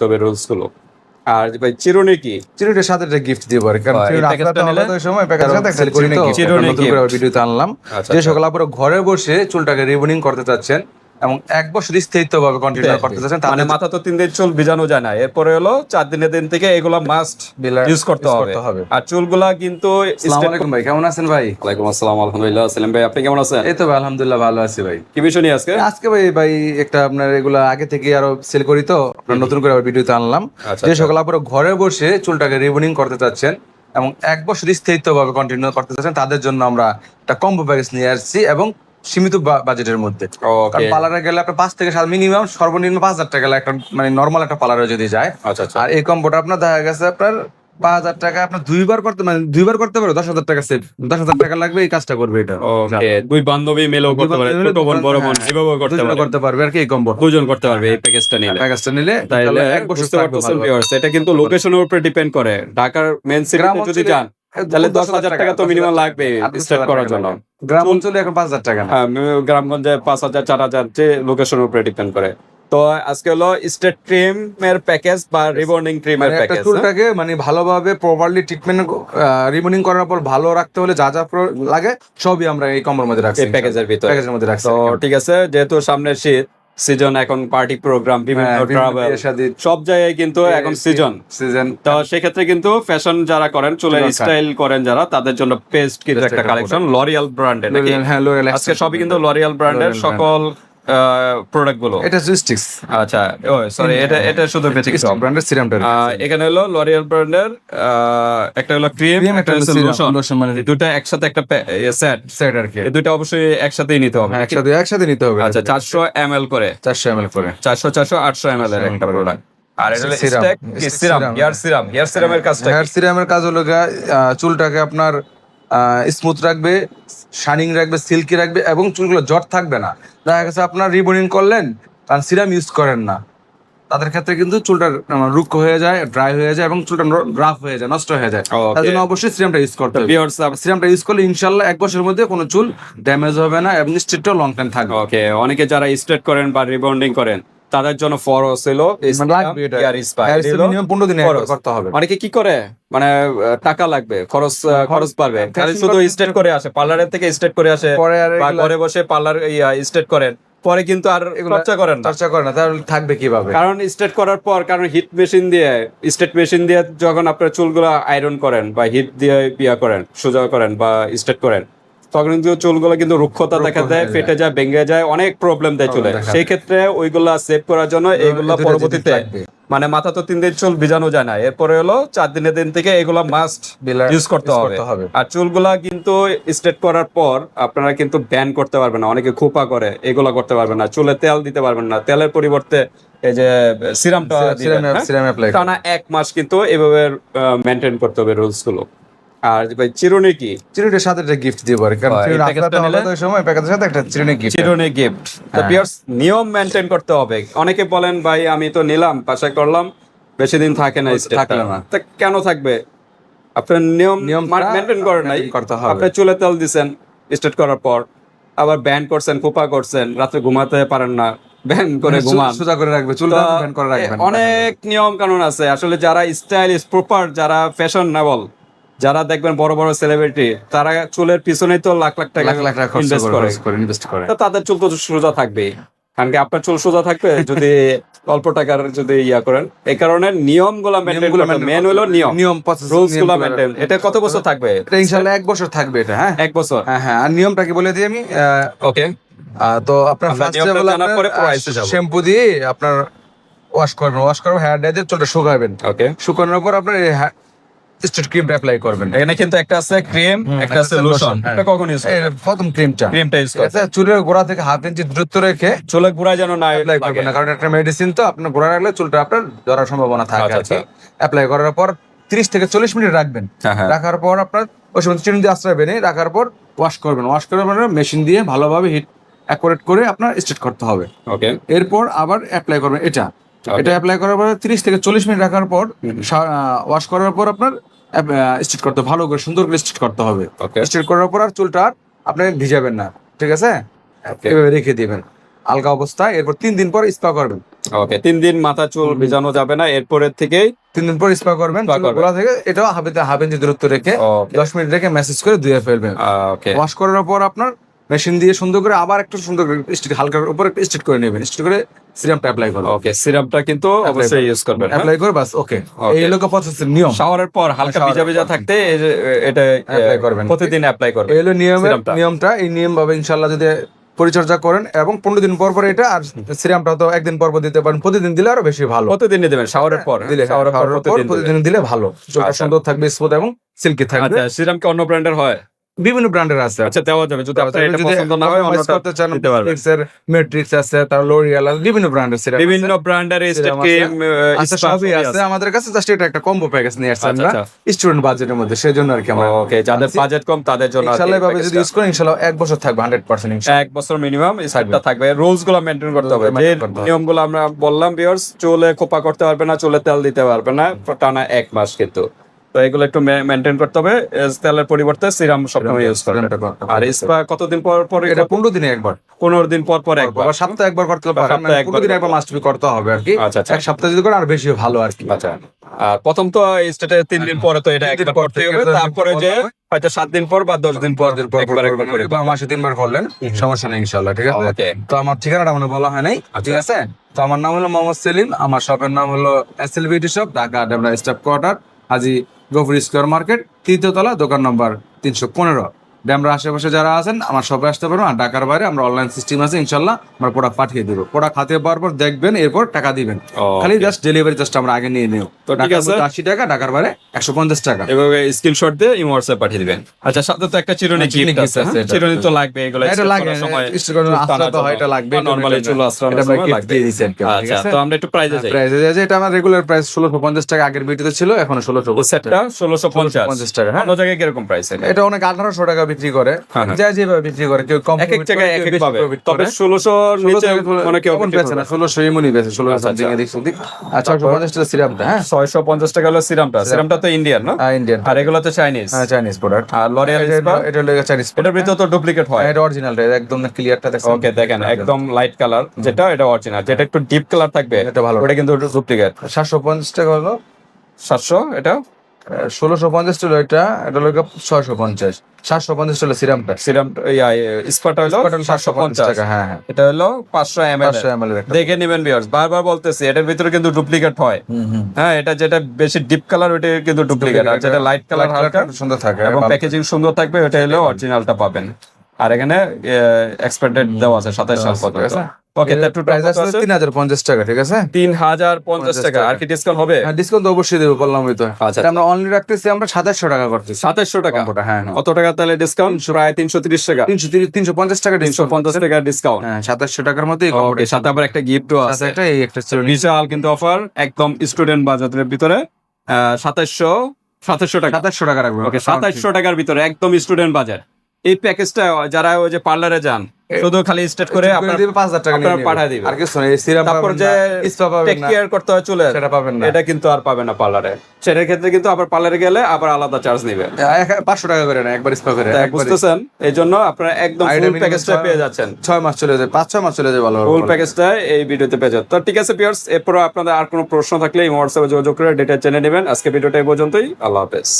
করতে হবে রুলসগুলো। আর ভাই চিরুনি কি? চিরুনির সাথে একটা গিফট দিব আর কারণ আলাদা সময় প্যাকেজের সাথে একটা চিরুনি নতুন ভিডিওতে আনলাম। আচ্ছা, যে আচ্ছা। সকল আপনারা ঘরে বসে চুলটাকে রিবনিং করতে চাচ্ছেন এবং এক বছর স্থায়িত্ব ভাবে কন্টিনিউ করতে চাচ্ছেন মানে মাথা তো তিন দিন চুল ভিজানো যায় না। এরপরে হলো চার দিনের দিন থেকে এগুলো মাস্ট ইউজ করতে হবে। আর চুলগুলা কিন্তু আসসালামু আলাইকুম ভাই কেমন আছেন ভাই? ওয়ালাইকুম আসসালাম আলহামদুলিল্লাহ সেলিম ভাই আপনি কেমন আছেন? এই তো ভাই আলহামদুলিল্লাহ ভালো আছি ভাই। কি বিষয় নিয়ে আজকে? আজকে ভাই ভাই একটা আপনার এগুলা আগে থেকে আরও সেল করি তো আপনার নতুন করে ভিডিওতে আনলাম। আচ্ছা, যে সকল আপনারা ঘরে বসে চুলটাকে রিবনিং করতে চাচ্ছেন এবং এক বছর স্থায়িত্ব ভাবে কন্টিনিউ করতে চাচ্ছেন তাদের জন্য আমরা একটা কম্বো প্যাকেজ নিয়ে আসছি এবং সীমিত বাজেটের মধ্যে। কারণ পার্লারে গেলে আপনার পাঁচ থেকে সাত মিনিমাম সর্বনিম্ন পাঁচ হাজার টাকা একটা মানে নর্মাল একটা পার্লারে যদি যায়। আচ্ছা আচ্ছা। আর এই কম্বোটা আপনার দেখা গেছে আপনার পাঁচ হাজার টাকা আপনার দুইবার করতে মানে দুইবার করতে পারো দশ হাজার টাকা সেভ দশ হাজার টাকা লাগবে এই কাজটা করবে এটা। দুই বান্ধবী মিলেও করতে পারে। ছোট বোন বড় বোন হ্যাঁ, এভাবেও করতে দুজনে পারে। করতে পারবে আর কি এই কম্বো দুজন করতে পারবে এই প্যাকেজটা নিলে। প্যাকেজটা নিলে তাহলে এক বছর। এটা কিন্তু লোকেশনের উপরে ডিপেন্ড করে। ঢাকার মেন সিটিতে যদি যান তাহলে দশ হাজার টাকা তো মিনিমাম লাগবে স্টার্ট করার জন্য। গ্রাম অঞ্চলে এখন পাঁচ হাজার টাকা হ্যাঁ গ্রামগঞ্জে পাঁচ হাজার চার হাজার যে লোকেশনের উপরে ডিপেন্ড করে। তো আজকে হলো স্টেট ক্রিম এর প্যাকেজ বা রিবন্ডিং ক্রিম এর প্যাকেজ চুলটাকে মানে ভালোভাবে প্রপারলি ট্রিটমেন্ট রিমুনিং করার পর ভালো রাখতে হলে যা যা লাগে সবই আমরা এই কম্বোর মধ্যে রাখছি। এই প্যাকেজের ভিতরে। প্যাকেজের মধ্যে রাখছি। তো ঠিক আছে যেহেতু সামনে শীত সিজন এখন পার্টি প্রোগ্রাম বিভিন্ন হ্যাঁ, ট্রাভেল সব জায়গায় কিন্তু এখন সিজন সিজন তো সেক্ষেত্রে কিন্তু ফ্যাশন যারা করেন চুলের স্টাইল করেন যারা তাদের জন্য পেস্ট কিন্তু একটা একটা কালেকশন লরিয়াল ব্র্যান্ডের নাকি? হ্যাঁ আজকে সবই কিন্তু লরিয়াল ব্র্যান্ডের সকল প্রোডাক্টগুলো? এটা জুস্টিক্স আচ্ছা ও সরি এটা এটা শুধু ব্যতিক্রম ব্র্যান্ডের সিরামটা এখানে হলো লরিয়াল ব্র্যান্ডের একটা হলো ক্রিম একটা হলো serum, লোশন মানে- দুটো একসাথে একটা সেট সেট আর কি। এই দুটো অবশ্যই একসাথেই নিতে হবে। হ্যাঁ, একসাথে একসাথে নিতে হবে। আচ্ছা চারশো এম এল করে। চারশো এম এল করে। চারশো চারশো আটশো এম এল এর একটা প্রোডাক্ট আর এটা Stick serum hair serum hair সিরামের কাজটা হেয়ার সিরামের কাজ হলো চুলটাকে আপনার স্মুথ রাখবে শাইনিং রাখবে সিল্কি রাখবে এবং চুলগুলো জট থাকবে না। দেখা গেছে আপনার রিবনিং করলেন কারণ সিরাম ইউজ করেন না। তাদের ক্ষেত্রে কিন্তু চুলটা রুক্ষ হয়ে যায় ড্রাই হয়ে যায় এবং চুলটা রাফ হয়ে যায় নষ্ট হয়ে যায়। তার জন্য অবশ্যই সিরামটা ইউজ করতে হবে। সিরামটা ইউজ করলে ইনশাল্লাহ এক বছরের মধ্যে কোনো চুল ড্যামেজ হবে না এবং স্ট্রিটটাও লং টাইম থাকবে। ওকে অনেকে যারা স্ট্রেট করেন বা রিবন্ডিং করেন তাদের জন্য ফরস মানে 15 দিনে করতে হবে। অনেকে কি করে? মানে টাকা লাগবে খরচ খরচ পারবে খালি শুধু স্টেট করে আসে পার্লারের থেকে স্টেট করে আসে বা ঘরে বসে পার্লার স্টেট করেন। পরে কিন্তু আর খরচা করেন না। চর্চা করে না তাহলে থাকবে কীভাবে? কারণ স্টেট করার পর কারণ হিট মেশিন দিয়ে স্টেট মেশিন দিয়ে যখন আপনার চুলগুলো আয়রন করেন বা হিট দিয়ে ইয়া করেন সোজা করেন বা স্টেট করেন তখন কিন্তু চুলগুলো কিন্তু রুক্ষতা দেখা দেয় ফেটে যায় ভেঙে যায় অনেক প্রবলেম দেয় চুলে। সেই ক্ষেত্রে ওইগুলা সেভ করার জন্য এইগুলা পরবর্তীতে মানে মাথা তো তিন দিন চুল ভিজানো যায় না। এরপরে হলো চার দিনের দিন থেকে এগুলা মাস্ট ইউজ করতে হবে। আর চুলগুলা কিন্তু স্ট্রেট করার পর আপনারা কিন্তু ব্যান করতে পারবেন না। অনেকে খোপা করে এগুলা করতে পারবেন না। চুলে তেল দিতে পারবেন না। তেলের পরিবর্তে এই যে সিরামটা সিরাম সিরাম অ্যাপ্লাই টানা এক মাস কিন্তু এভাবে মেনটেন করতে হবে রুলসগুলো। আর ভাই চিরুনি কি? চিরুনির সাথে একটা গিফট দিব আর কারণ সময় প্যাকেজের সাথে একটা চিরুনি গিফট চিরুনি গিফট তো পিয়ার্স নিয়ম মেনটেন করতে হবে। অনেকে বলেন ভাই আমি তো নিলাম পাশে করলাম বেশি দিন থাকে না থাকল না। তা কেন থাকবে? আপনার নিয়ম মেনটেন করেন নাই। করতে হবে। আপনি চুলে তেল দিছেন স্টেট করার পর আবার ব্যান করছেন খোপা করছেন রাতে ঘুমাতে পারেন না ব্যান করে ঘুমান। সোজা করে রাখবে চুল তো ব্যান্ড করে রাখবেন। অনেক নিয়ম কানুন আছে। আসলে যারা স্টাইলিশ প্রপার যারা ফ্যাশন নেবল যারা দেখবেন বড় বড় সেলিব্রিটি তারা চুলের পিছনে তো লাখ লাখ টাকা লাখ লাখ টাকা ইনভেস্ট করে ইনভেস্ট করে তো তাদের চুল তো সোজা থাকবে কারণ কি আপনার চুল সোজা থাকবে? যদি অল্প টাকার যদি ইয়া করেন এই কারণে নিয়মগুলা মেন হলো নিয়ম। নিয়ম রুলসগুলা মেনটেন এটা কত বছর থাকবে? এটা ইনশাআল্লাহ এক বছর থাকবে এটা হ্যাঁ? এক বছর। হ্যাঁ হ্যাঁ। আর নিয়মটা কি বলে দিই আমি ওকে তো আপনার ফার্স্ট শ্যাম্পু দিয়ে আপনার ওয়াশ করবেন। ওয়াশ করবেন হেয়ার ড্রাই দিয়ে চুলটা শুকাবেন। ওকে শুকানোর পর আপনার ক্রিম অ্যাপ্লাই করবেন। এখানে কিন্তু একটা আছে ক্রিম একটা আছে লোশন হ্যাঁ। এটা কখন ইউজ প্রথম ক্রিমটা ক্রিমটা ইউজ আছে চুলের গোড়া থেকে হাফ ইঞ্চি দূরত্ব রেখে চুলে ঘুরা যেন না অ্যাপ্লাই করবেন না। কারণ একটা মেডিসিন তো আপনার গোড়া রাখলে চুলটা আপনার ধরার সম্ভাবনা থাকে আচ্ছা, কি আচ্ছা। অ্যাপ্লাই করার পর তিরিশ থেকে চল্লিশ মিনিট রাখবেন। হ্যাঁ, হ্যাঁ। রাখার পর আপনার ওই সময় চিনি দিয়ে আশ্রয় রাখার পর ওয়াশ করবেন। ওয়াশ করে মেশিন দিয়ে ভালোভাবে হিট অ্যাকোরেট করে আপনার স্ট্রেট করতে হবে। ওকে এরপর আবার অ্যাপ্লাই করবেন। এটা। এটা অ্যাপ্লাই করার পর তিরিশ থেকে চল্লিশ মিনিট রাখার পর ওয়াশ করার পর আপনার স্ট্রেট করতে ভালো করে সুন্দর করে স্ট্রেট করতে হবে. স্ট্রেট করার পর আর চুলটা আর আপনি ভিজাবেন না। ঠিক আছে? এভাবে রেখে দিবেন। আলগা অবস্থায় এরপর তিন দিন পর স্পা করবেন। ওকে তিন দিন মাথা চুল ভিজানো যাবে না এরপরের থেকেই তিন দিন পর স্পা করবেন। গোড়া থেকে এটাও হাফ হাফ ইঞ্চি দূরত্ব রেখে দশ মিনিট রেখে মেসেজ করে ধুয়ে ফেলবেন। ওকে ওয়াশ করার পর আপনার মেশিন দিয়ে সুন্দর করে আবার একটু সুন্দর করে স্টিক হালকা উপরে স্টিক করে নেবেন। স্টিক করে সিরামটা অ্যাপ্লাই করবেন। ওকে সিরামটা কিন্তু অবশ্যই ইউজ করবেন হ্যাঁ? অ্যাপ্লাই করে বাস ওকে এই লোক প্রসেসের নিয়ম। শাওয়ারের পর হালকা ভিজা ভিজা থাকতে এটা এ, করবেন। প্রতিদিন অ্যাপ্লাই করবেন এই হলো নিয়মের নিয়মটা। এই নিয়ম ভাবে ইনশাল্লাহ যদি পরিচর্যা করেন এবং পনেরো দিন পর পর এটা আর সিরামটা তো একদিন পর পর দিতে পারেন। প্রতিদিন দিলে আরও বেশি ভালো। প্রতিদিন দেবেন শাওয়ারের পর দিলে শাওয়ারের পর প্রতিদিন দিলে ভালো। আচ্ছা। সুন্দর থাকবে স্মুথ এবং সিল্কি থাকবে। আচ্ছা সিরাম কি অন্য ব্র্যান্ডের হয়? বিভিন্ন ব্র্যান্ডের আছে। আচ্ছা দেওয়া যাবে। যদি আপনার এটা যদি পছন্দ না হয় অন্যটা করতে চান পারবেন। মেট্রিক্স আছে তার লোরিয়াল আছে বিভিন্ন ব্র্যান্ডের সিরাম বিভিন্ন ব্র্যান্ডের আচ্ছা সবই আছে। আমাদের কাছে জাস্ট এটা একটা কম্বো প্যাকেজ নিয়ে আসছে আচ্ছা, আমরা। স্টুডেন্ট বাজেটের মধ্যে সেজন্য আর কি আমরা ওকে যাদের বাজেট কম তাদের জন্য ইনশাআল্লাহ এভাবে যদি ইউজ করেন ইনশাআল্লাহ এক বছর থাকবে 100% ইনশাআল্লাহ। এক বছর মিনিমাম এই স্টেপটা থাকবে। রুলসগুলো মেনটেন করতে হবে। যে। নিয়মগুলো আমরা বললাম ভিউয়ার্স চুলে খোপা করতে পারবে না চুলে তেল দিতে পারবে না টানা এক মাস কিন্তু। তো এগুলো একটু মেনটেন করতে হবে তেলের পরিবর্তে সিরাম সবসময় ইউজ করবে সিরামটা করতে আর স্পা কতদিন পর পর এটা 15 দিনে একবার। পনেরো দিন পর পর একবার। সপ্তাহে একবার করতে পারেন সপ্তাহে মানে একবার 15 একবার মাস্ট বি করতে হবে আর কি। আচ্ছা, আচ্ছা। এক সপ্তাহে যদি করেন আর বেশি ভালো আর কি। আচ্ছা। আর প্রথম তো স্টেটে তিন দিন পরে তো এটা একবার করতে হবে। তারপরে যে হয়তো সাত দিন পর বা দশ দিন পর পর একবার একবার করে বা মাসে তিনবার করলেন। সমস্যা নেই ইনশাআল্লাহ ঠিক আছে? তো আমার ঠিকানাটা মনে বলা হয় নাই। ঠিক আছে? তো আমার নাম হলো মোহাম্মদ সেলিম। আমার শপের নাম হলো S L beauty shop Dhaka Demra staff quarter. Haji Gafur square market তৃতীয় তলা দোকান নম্বর তিনশো পনেরো। ড্যামরা আশেপাশে যারা আছেন আমার শপে আসতে পারবেন। আর ঢাকার বাইরে আমরা অনলাইন সিস্টেম আছে ইনশাল্লাহ আমরা প্রোডাক্ট পাঠিয়ে দেবো। প্রোডাক্ট হাতে পাওয়ার পর দেখবেন এরপর টাকা দিবেন। খালি জাস্ট ডেলিভারি জাস্ট আমরা আগে নিয়ে নিও তো ঠিক আছে। আশি টাকা ঢাকার বাইরে একশো পঞ্চাশ টাকা। এভাবে স্ক্রিনশট দিয়ে ইমো হোয়াটসঅ্যাপ পাঠিয়ে দিবেন। আচ্ছা সাথে তো একটা চিরুনি হ্যাঁ, গিফট আছে আছে, হ্যাঁ? এটা চিরুনি তো লাগবে এগুলো এটা তো হয়, এটা লাগবে normally চুল আমরা দিয়ে দিছি আচ্ছা তো আমরা একটু প্রাইজে যাই। প্রাইস আছে এটা আমার রেগুলার প্রাইস ষোলোশো পঞ্চাশ টাকা আগের ভিডিওতে ছিল এখন ষোলোশো সেটটা ষোলোশো পঞ্চাশ। পঞ্চাশ টাকা হ্যাঁ। অন্য জায়গায় কীরকম প্রাইস এটা অনেক আঠারোশো টাকা বিক্রি করে হ্যাঁ, হ্যাঁ। যা যেভাবে বিক্রি করে কেউ কম এক এক জায়গায় এক এক পাবে। তবে করে। ষোলোশো নিচে মানে কেউ বেচে না না। ষোলোশো এমনই বেচে ষোলোশো আচ্ছা, সামথিং আচ্ছা। এদিক সেদিক আর ছয়শো পঞ্চাশ টাকা সিরামটা হ্যাঁ? টাকা হলো সিরামটা। সিরামটা তো ইন্ডিয়ান না? ইন্ডিয়ান আর এগুলো তো চাইনিজ হ্যাঁ চাইনিজ প্রোডাক্ট আর লরিয়াল এটা হলো চাইনিজ এটার ভিতরে তো ডুপ্লিকেট হয়। এটা অরিজিনালটা একদম ক্লিয়ারটা দেখছেন। ওকে দেখেন একদম লাইট কালার যেটা এটা অরিজিনাল যেটা একটু ডিপ কালার থাকবে এটা ভালো। ওটা কিন্তু ডুপ্লিকেট সাতশো পঞ্চাশ টাকা হলো সাতশো এটা? ষোলোশো পঞ্চাশ ছিল এটা এটা হলো ছয়শো পঞ্চাশ। সাতশো পঞ্চাশ ছিল সিরামটা সিরাম স্পাটা হলো সাতশো পঞ্চাশ টাকা হ্যাঁ হ্যাঁ। এটা হলো পাঁচশো এম একটা। দেখে নেবেন বিয়ার্স বারবার বলতেছি এটার ভিতরে কিন্তু ডুপ্লিকেট হয়। হ্যাঁ এটা যেটা বেশি ডিপ কালার ওটা কিন্তু ডুপ্লিকেট আর যেটা লাইট কালার হালকা সুন্দর থাকে এবং প্যাকেজিং সুন্দর থাকবে ওটা হলো অরিজিনালটা পাবেন। আর এখানে এক্সপেক্টেড দেওয়া আছে সাতাশ সাল পর্যন্ত। ওকে টাকা ঠিক আছে? তিন হাজার পঞ্চাশ টাকা। আর কি ডিসকাউন্ট হবে? হ্যাঁ ডিসকাউন্ট অবশ্যই দেবো বললাম তো। আচ্ছা। আমরা অনলি রাখতেছি আমরা টাকা করতেছি। টাকা? হ্যাঁ হ্যাঁ। কত টাকা তাহলে ডিসকাউন্ট প্রায় তিনশো তিরিশ টাকা। তিনশো তিনশো পঞ্চাশ টাকা তিনশো ডিসকাউন্ট পঞ্চাশ টাকা ডিসকাউন্ট হ্যাঁ টাকার মধ্যে ওকে সাথে আবার একটা গিফটও আছে। সাথে এই একটা বিশাল কিন্তু অফার একদম স্টুডেন্ট বাজেটের ভিতরে। সাতাশশো সাতাশশো টাকা। সাতাশশো টাকা রাখব। ওকে সাতাশশো টাকার ভিতরে একদম স্টুডেন্ট বাজার। এই প্যাকেজটা যারা ওই যে পার্লারে যান শুধু খালি স্টার্ট করে আপনার টাকা পাঠায় দিবে। আর কিছু সিরাম তারপর যে পাবেন টেক না কেয়ার করতে হয় চুলে সেটা পাবেন না। এটা কিন্তু আর পাবে না পার্লারে সেটার ক্ষেত্রে কিন্তু আবার পার্লারে গেলে আবার আলাদা চার্জ নিবে। পাঁচশো টাকা করে না একবার ইস্পা করে বুঝতেছেন? এই জন্য আপনারা একদম ফুল প্যাকেজটা পেয়ে যাচ্ছেন। ছয় মাস চলে যায় পাঁচ ছয় মাস চলে যায় ভালো ফুল প্যাকেজটা এই ভিডিওতে পেয়ে যাচ্ছেন। তো ঠিক আছে পিয়ার্স এরপর আপনাদের আর কোনো প্রশ্ন থাকলে এই হোয়াটসঅ্যাপে যোগাযোগ করে ডেটা জেনে নেবেন। আজকে ভিডিওটা এই পর্যন্তই। আল্লাহ হাফেজ।